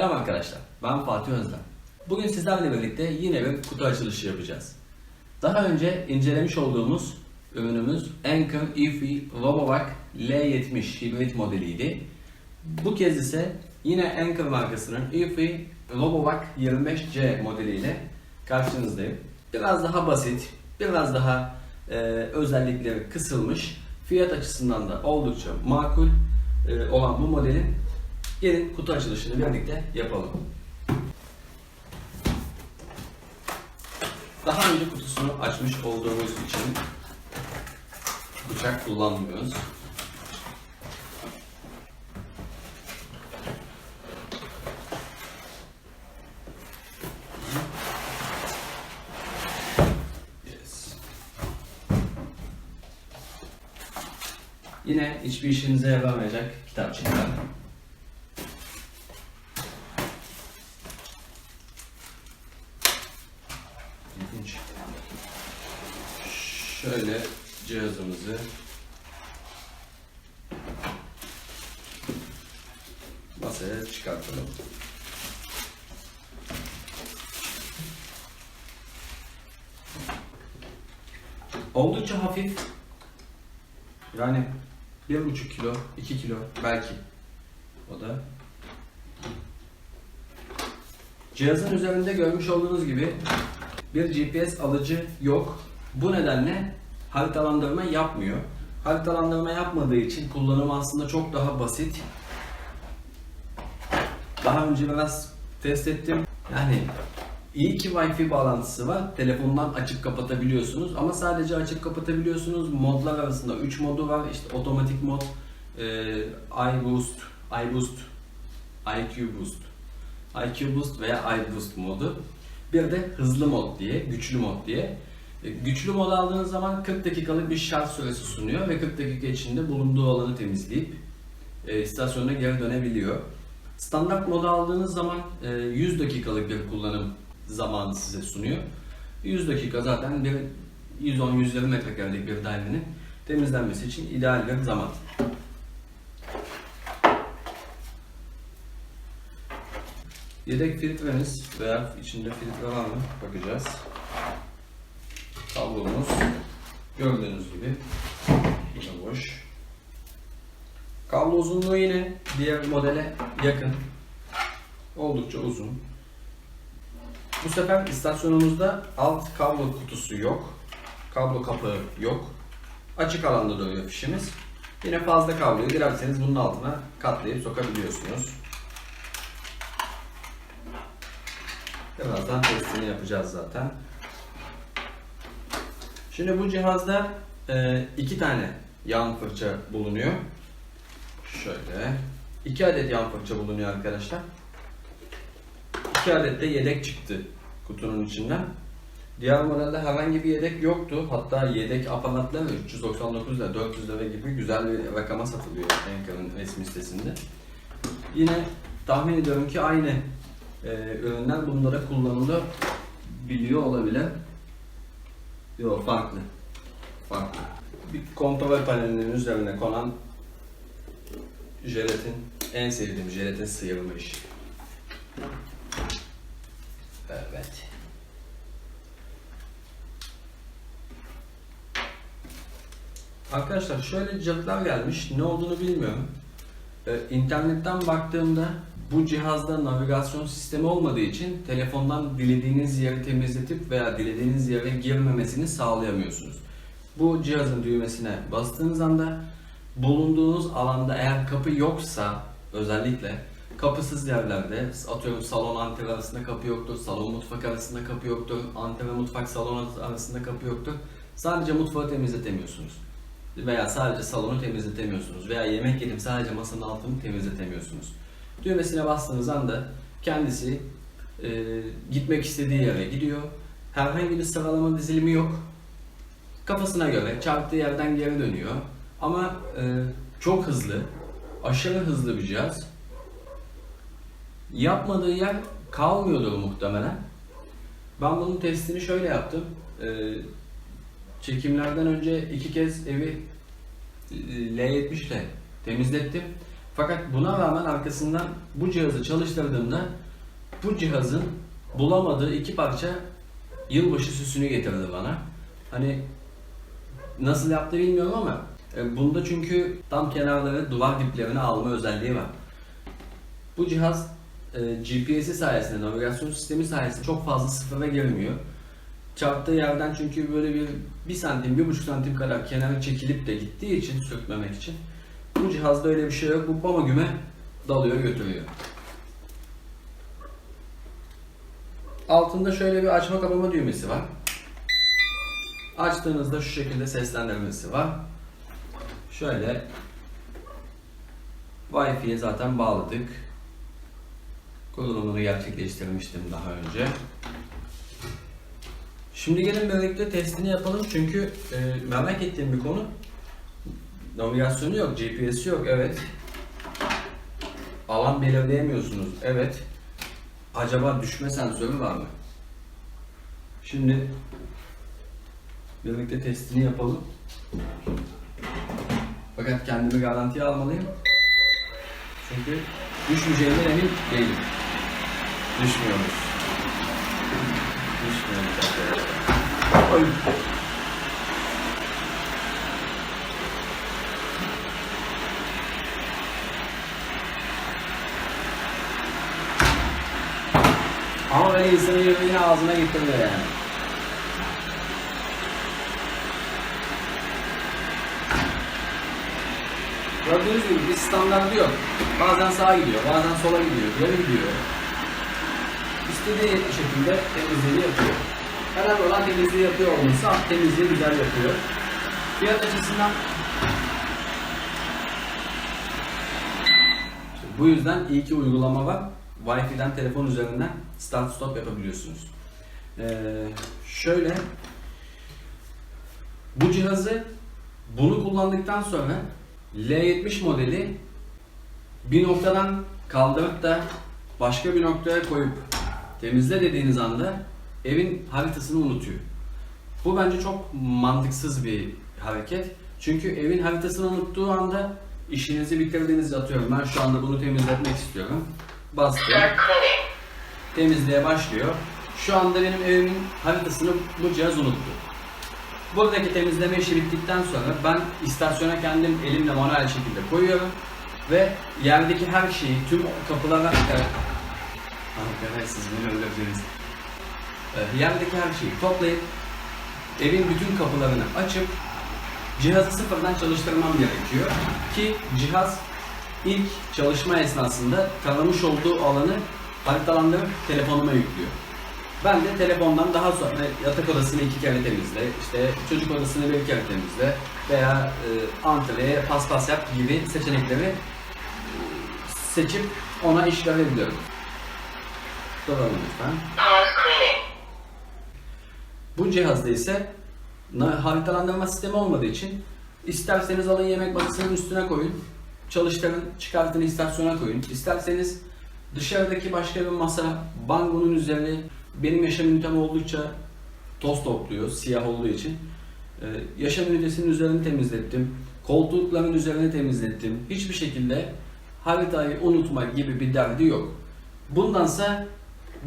Selam arkadaşlar, ben Fatih Özlem. Bugün sizlerle birlikte yine bir kutu açılışı yapacağız. Daha önce incelemiş olduğumuz ürünümüz Anker EFI Robovac L70 hibrit modeliydi. Bu kez ise yine Anker markasının EFI Robovac 25C modeliyle karşınızdayım. Biraz daha basit, biraz daha e, özellikleri kısılmış, fiyat açısından da oldukça makul e, olan bu modelin gelin kutu açılışını birlikte yapalım. Daha önce kutusunu açmış olduğumuz için bıçak kullanmıyoruz. Yine hiçbir işinize yaramayacak kitapçıklar. İlginç. Şöyle cihazımızı masaya çıkartalım. Oldukça hafif. Yani bir buçuk kilo, iki kilo belki. O da. Cihazın üzerinde görmüş olduğunuz gibi bir GPS alıcı yok. Bu nedenle haritalandırma yapmıyor. Haritalandırma yapmadığı için kullanımı aslında çok daha basit. Daha önce biraz test ettim. Yani iyi ki Wi-Fi bağlantısı var. Telefondan açıp kapatabiliyorsunuz ama sadece açıp kapatabiliyorsunuz. Modlar arasında 3 modu var. İşte otomatik mod, e, iBoost, iBoost, IQ Boost, IQ Boost veya iBoost modu. Bir de hızlı mod diye, güçlü mod diye. E, Güçlü mod aldığınız zaman 40 dakikalık bir şarj süresi sunuyor ve 40 dakika içinde bulunduğu alanı temizleyip e, istasyona geri dönebiliyor. Standart modu aldığınız zaman e, 100 dakikalık bir kullanım zamanı size sunuyor. 100 dakika zaten bir 110-120 metrekarelik bir dairenin temizlenmesi için ideal bir zaman. Yedek filtremiz veya içinde filtre var mı bakacağız. Kablomuz gördüğünüz gibi bu boş. Kablo uzunluğu yine diğer modele yakın. Oldukça uzun. Bu sefer istasyonumuzda alt kablo kutusu yok. Kablo kapağı yok. Açık alanda duruyor fişimiz. Yine fazla kabloyu dilerseniz bunun altına katlayıp sokabiliyorsunuz. Birazdan testini yapacağız zaten. Şimdi bu cihazda e, iki tane yan fırça bulunuyor. Şöyle. iki adet yan fırça bulunuyor arkadaşlar. İki adet de yedek çıktı kutunun içinden. Diğer modelde herhangi bir yedek yoktu. Hatta yedek aparatlar 399 lira, 400 lira gibi güzel bir rakama satılıyor Anker'ın resmi sitesinde. Yine tahmin ediyorum ki aynı e, ürünler bunlara kullanılıyor biliyor olabilir. Yok farklı. Farklı. Bir kontrol panelinin üzerine konan jelatin en sevdiğim jelatin sıyırma. Evet. Arkadaşlar şöyle cıvıklar gelmiş. Ne olduğunu bilmiyorum. Ee, internetten baktığımda bu cihazda navigasyon sistemi olmadığı için telefondan dilediğiniz yeri temizletip veya dilediğiniz yere girmemesini sağlayamıyorsunuz. Bu cihazın düğmesine bastığınız anda bulunduğunuz alanda eğer kapı yoksa özellikle kapısız yerlerde atıyorum salon antre arasında kapı yoktur, salon mutfak arasında kapı yoktur, antre mutfak salon arasında kapı yoktur. Sadece mutfağı temizletemiyorsunuz. Veya sadece salonu temizletemiyorsunuz. Veya yemek yedim sadece masanın altını temizletemiyorsunuz. Düğmesine bastığınız anda kendisi e, gitmek istediği yere gidiyor. Herhangi bir sıralama dizilimi yok. Kafasına göre çarptığı yerden geri dönüyor. Ama e, çok hızlı, aşırı hızlı bir cihaz. Yapmadığı yer kalmıyordur muhtemelen. Ben bunun testini şöyle yaptım. E, çekimlerden önce iki kez evi L70 ile temizlettim. Fakat buna rağmen arkasından bu cihazı çalıştırdığımda bu cihazın bulamadığı iki parça yılbaşı süsünü getirdi bana. Hani nasıl yaptı bilmiyorum ama e, bunda çünkü tam kenarları duvar diplerini alma özelliği var. Bu cihaz e, GPS'i sayesinde, navigasyon sistemi sayesinde çok fazla sıfıra girmiyor. Çarptığı yerden çünkü böyle bir 1 santim, 1,5 santim kadar kenara çekilip de gittiği için sürtmemek için bu cihazda öyle bir şey yok. Bu bama güme dalıyor götürüyor. Altında şöyle bir açma kapama düğmesi var. Açtığınızda şu şekilde seslendirmesi var. Şöyle Wi-Fi'ye zaten bağladık. Kurulumunu gerçekleştirmiştim daha önce. Şimdi gelin birlikte testini yapalım çünkü e, merak ettiğim bir konu. Navigasyonu yok, GPS'i yok, evet. Alan belirleyemiyorsunuz, evet. Acaba düşme sensörü var mı? Şimdi birlikte testini yapalım. Fakat kendimi garantiye almalıyım. Çünkü düşmeyeceğimden emin değilim. Düşmüyoruz. Düşmüyoruz arkadaşlar. Oy. Ama böyle insanın yüreğini ağzına getirmiyor yani. Gördüğünüz gibi bir standartı yok. Bazen sağa gidiyor, bazen sola gidiyor, geri gidiyor. İstediği şekilde temizliğini yapıyor. Önemli olan temizliği yapıyor olması, temizliği güzel yapıyor. Fiyat açısından bu yüzden iyi ki uygulama var. Wi-Fi'den telefon üzerinden start stop yapabiliyorsunuz. Ee, şöyle bu cihazı bunu kullandıktan sonra L70 modeli bir noktadan kaldırıp da başka bir noktaya koyup temizle dediğiniz anda evin haritasını unutuyor. Bu bence çok mantıksız bir hareket. Çünkü evin haritasını unuttuğu anda işinizi bitirdiğinizi atıyorum. Ben şu anda bunu temizletmek istiyorum. Bastım. Temizliğe başlıyor. Şu anda benim evimin haritasını bu cihaz unuttu. Buradaki temizleme işi bittikten sonra ben istasyona kendim elimle manuel şekilde koyuyorum ve yerdeki her şeyi, tüm kapılara... Arkadaş siz beni öldürdünüz. Ee, Yerdeki her şeyi toplayıp evin bütün kapılarını açıp cihazı sıfırdan çalıştırmam gerekiyor ki cihaz ilk çalışma esnasında taramış olduğu alanı haritalandırıp telefonuma yüklüyor. Ben de telefondan daha sonra yatak odasını iki kere temizle, işte çocuk odasını bir kere temizle veya e, antreye paspas yap gibi seçenekleri e, seçip ona iş verebiliyorum. Duralım lütfen. Bu cihazda ise haritalandırma sistemi olmadığı için isterseniz alın yemek masasının üstüne koyun, çalıştırın, çıkartın istasyona koyun. İsterseniz dışarıdaki başka bir masa, bangonun üzerine benim yaşam ünitem oldukça toz topluyor, siyah olduğu için. Ee, yaşam ünitesinin üzerini temizlettim, koltukların üzerini temizlettim. Hiçbir şekilde haritayı unutma gibi bir derdi yok. Bundansa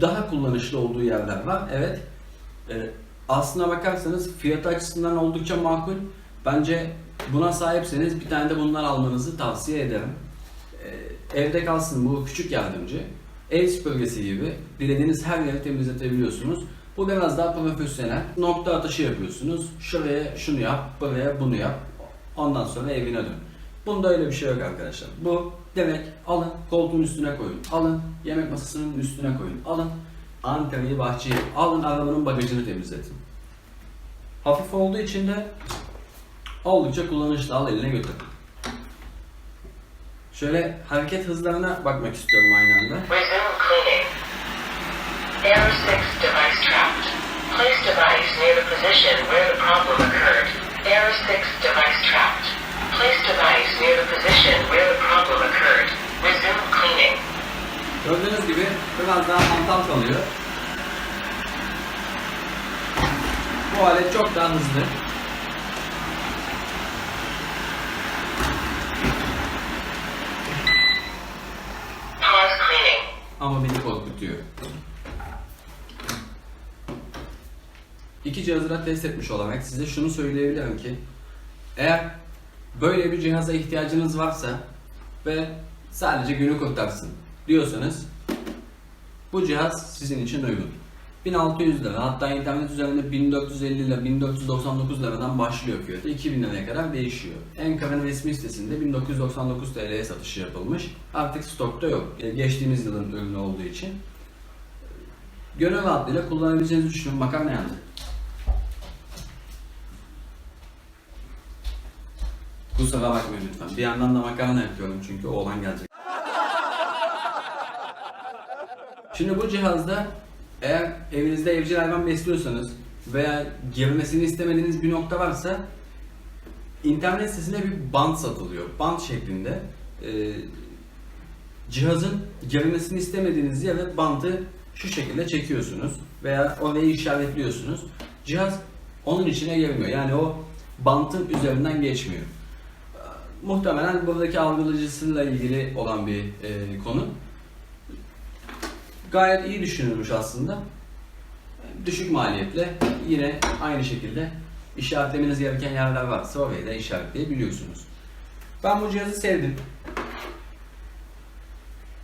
daha kullanışlı olduğu yerler var. Evet, ee, aslına bakarsanız fiyatı açısından oldukça makul. Bence buna sahipseniz bir tane de bundan almanızı tavsiye ederim. Ee, evde kalsın bu küçük yardımcı. Ev süpürgesi gibi dilediğiniz her yeri temizletebiliyorsunuz. Bu biraz daha profesyonel. Nokta atışı yapıyorsunuz. Şuraya şunu yap, buraya bunu yap. Ondan sonra evine dön. Bunda öyle bir şey yok arkadaşlar. Bu demek alın koltuğun üstüne koyun. Alın yemek masasının üstüne koyun. Alın Ankara'yı bahçeyi alın arabanın bagajını temizletin. Hafif olduğu için de oldukça kullanışlı al eline götür. Şöyle hareket hızlarına bakmak istiyorum aynı anda. Resume cleaning. Error 6 device trapped. Place device near the position where the problem occurred. Error 6 device trapped. Place device near the position where the problem occurred. Resume cleaning. Gördüğünüz gibi biraz daha hantal kalıyor. Bu alet çok daha hızlı. Ama beni korkutuyor. İki cihazı da test etmiş olarak size şunu söyleyebilirim ki eğer böyle bir cihaza ihtiyacınız varsa ve sadece günü kurtarsın diyorsanız bu cihaz sizin için uygun. 1600 lira hatta internet üzerinde 1450 ile 1499 liradan başlıyor fiyatı. 2000 liraya kadar değişiyor. Enkara'nın resmi sitesinde 1999 TL'ye satışı yapılmış. Artık stokta yok. E, Geçtiğimiz yılın ürünü olduğu için. Gönül rahatlığıyla kullanabileceğinizi düşünüyorum. Makarna yandı. Kusura bakmayın lütfen. Bir yandan da makarna yapıyorum çünkü oğlan gelecek. Şimdi bu cihazda eğer evinizde evcil hayvan besliyorsanız veya girmesini istemediğiniz bir nokta varsa internet sitesinde bir bant satılıyor. Bant şeklinde. Ee, cihazın girmesini istemediğiniz yere bantı şu şekilde çekiyorsunuz veya orayı işaretliyorsunuz. Cihaz onun içine girmiyor. Yani o bantın üzerinden geçmiyor. Ee, Muhtemelen buradaki algılayıcısıyla ilgili olan bir e, konu gayet iyi düşünülmüş aslında. Düşük maliyetle yine aynı şekilde işaretlemeniz gereken yerler varsa orayı da işaretleyebiliyorsunuz. Ben bu cihazı sevdim.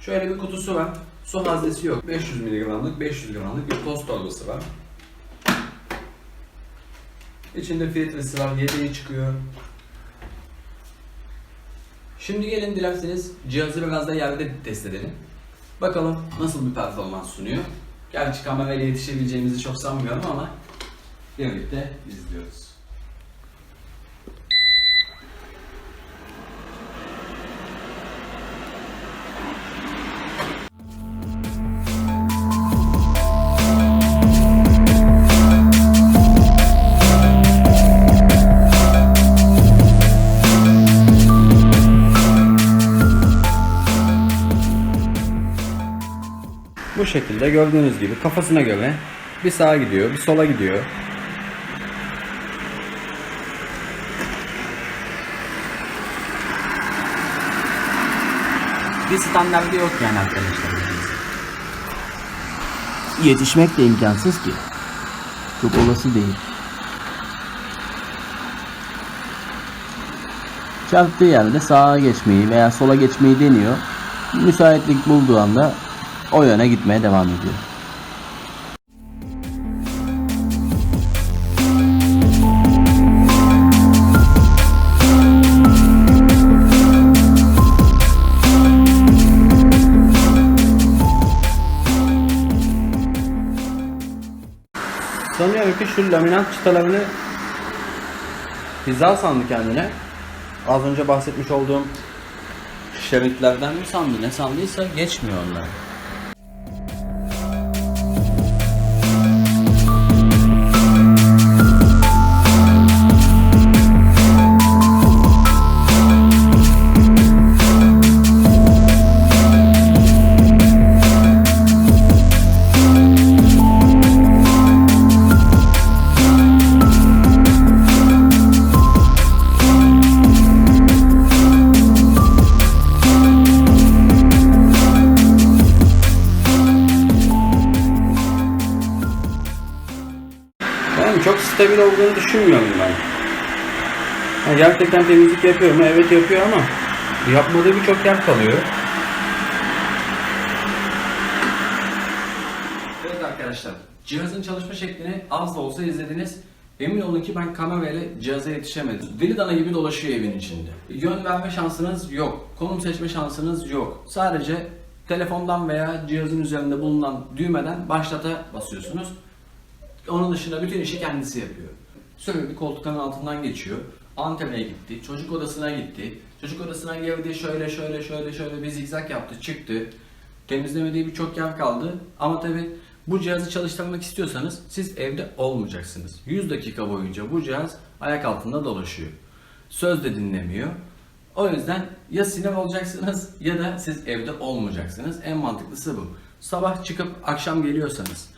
Şöyle bir kutusu var. Su haznesi yok. 500 mg'lık, 500 gramlık bir toz torbası var. İçinde filtresi var, yedeği çıkıyor. Şimdi gelin dilerseniz cihazı biraz da yerde test edelim. Bakalım nasıl bir performans sunuyor. Gerçi kamerayla yetişebileceğimizi çok sanmıyorum ama birlikte izliyoruz. Şekilde gördüğünüz gibi kafasına göre bir sağa gidiyor, bir sola gidiyor. Bir standardı yok yani arkadaşlar. Yetişmek de imkansız ki. Çok olası değil. Çarptığı yerde sağa geçmeyi veya sola geçmeyi deniyor. Müsaitlik bulduğu anda o yöne gitmeye devam ediyor. Sanıyorum ki şu laminat çıtalarını hizal sandı kendine. Az önce bahsetmiş olduğum şeritlerden mi sandı ne sandıysa geçmiyor onlar. Stabil olduğunu düşünmüyorum ben. Ha, gerçekten temizlik yapıyor mu? Evet yapıyor ama yapmadığı birçok yer kalıyor. Evet arkadaşlar, cihazın çalışma şeklini az da olsa izlediniz. Emin olun ki ben kamerayla cihaza yetişemedim. Deli dana gibi dolaşıyor evin içinde. Yön verme şansınız yok. Konum seçme şansınız yok. Sadece telefondan veya cihazın üzerinde bulunan düğmeden başlata basıyorsunuz. Onun dışında bütün işi kendisi yapıyor. Sürekli koltukların altından geçiyor. Antalya'ya gitti, çocuk odasına gitti. Çocuk odasına girdi, şöyle şöyle şöyle şöyle bir zigzag yaptı, çıktı. Temizlemediği birçok yer kaldı. Ama tabi bu cihazı çalıştırmak istiyorsanız siz evde olmayacaksınız. 100 dakika boyunca bu cihaz ayak altında dolaşıyor. Söz de dinlemiyor. O yüzden ya sinir olacaksınız ya da siz evde olmayacaksınız. En mantıklısı bu. Sabah çıkıp akşam geliyorsanız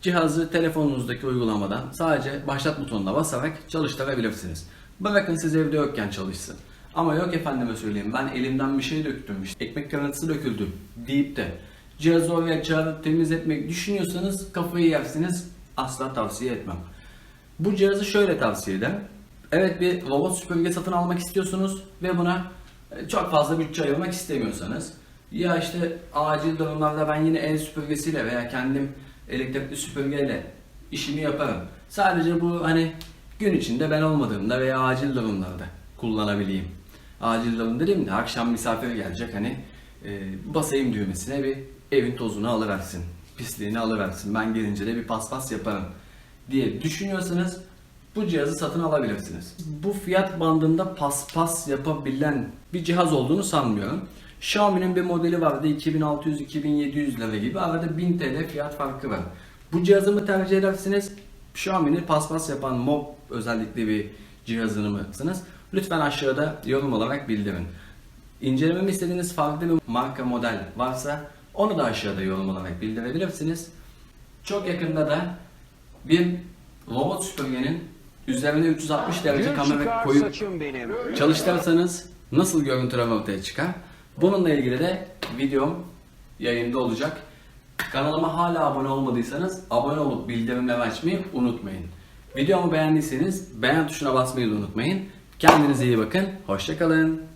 cihazı telefonunuzdaki uygulamadan sadece başlat butonuna basarak çalıştırabilirsiniz. Bırakın siz evde yokken çalışsın. Ama yok efendime söyleyeyim ben elimden bir şey döktüm, işte ekmek kırıntısı döküldü deyip de cihazı oraya çağırıp temizletmek düşünüyorsanız kafayı yersiniz. Asla tavsiye etmem. Bu cihazı şöyle tavsiye ederim. Evet bir robot süpürge satın almak istiyorsunuz ve buna e, çok fazla bütçe ayırmak istemiyorsanız ya işte acil durumlarda ben yine el süpürgesiyle veya kendim elektrikli süpürgeyle işimi yaparım. Sadece bu hani gün içinde ben olmadığımda veya acil durumlarda kullanabileyim. Acil durum dediğim de akşam misafir gelecek hani e, basayım düğmesine bir evin tozunu alıversin, pisliğini alıversin. Ben gelince de bir paspas yaparım diye düşünüyorsanız bu cihazı satın alabilirsiniz. Bu fiyat bandında paspas yapabilen bir cihaz olduğunu sanmıyorum. Xiaomi'nin bir modeli vardı 2600-2700 lira gibi arada 1000 TL fiyat farkı var. Bu cihazı mı tercih edersiniz? Xiaomi'nin paspas yapan mob özellikle bir cihazını mısınız? Lütfen aşağıda yorum olarak bildirin. İncelememi istediğiniz farklı bir marka model varsa onu da aşağıda yorum olarak bildirebilirsiniz. Çok yakında da bir robot süpürgenin üzerine 360 derece kamera koyup çalıştırırsanız nasıl görüntüler ortaya çıkar? Bununla ilgili de videom yayında olacak. Kanalıma hala abone olmadıysanız abone olup bildirimleri açmayı unutmayın. Videomu beğendiyseniz beğen tuşuna basmayı da unutmayın. Kendinize iyi bakın. Hoşçakalın.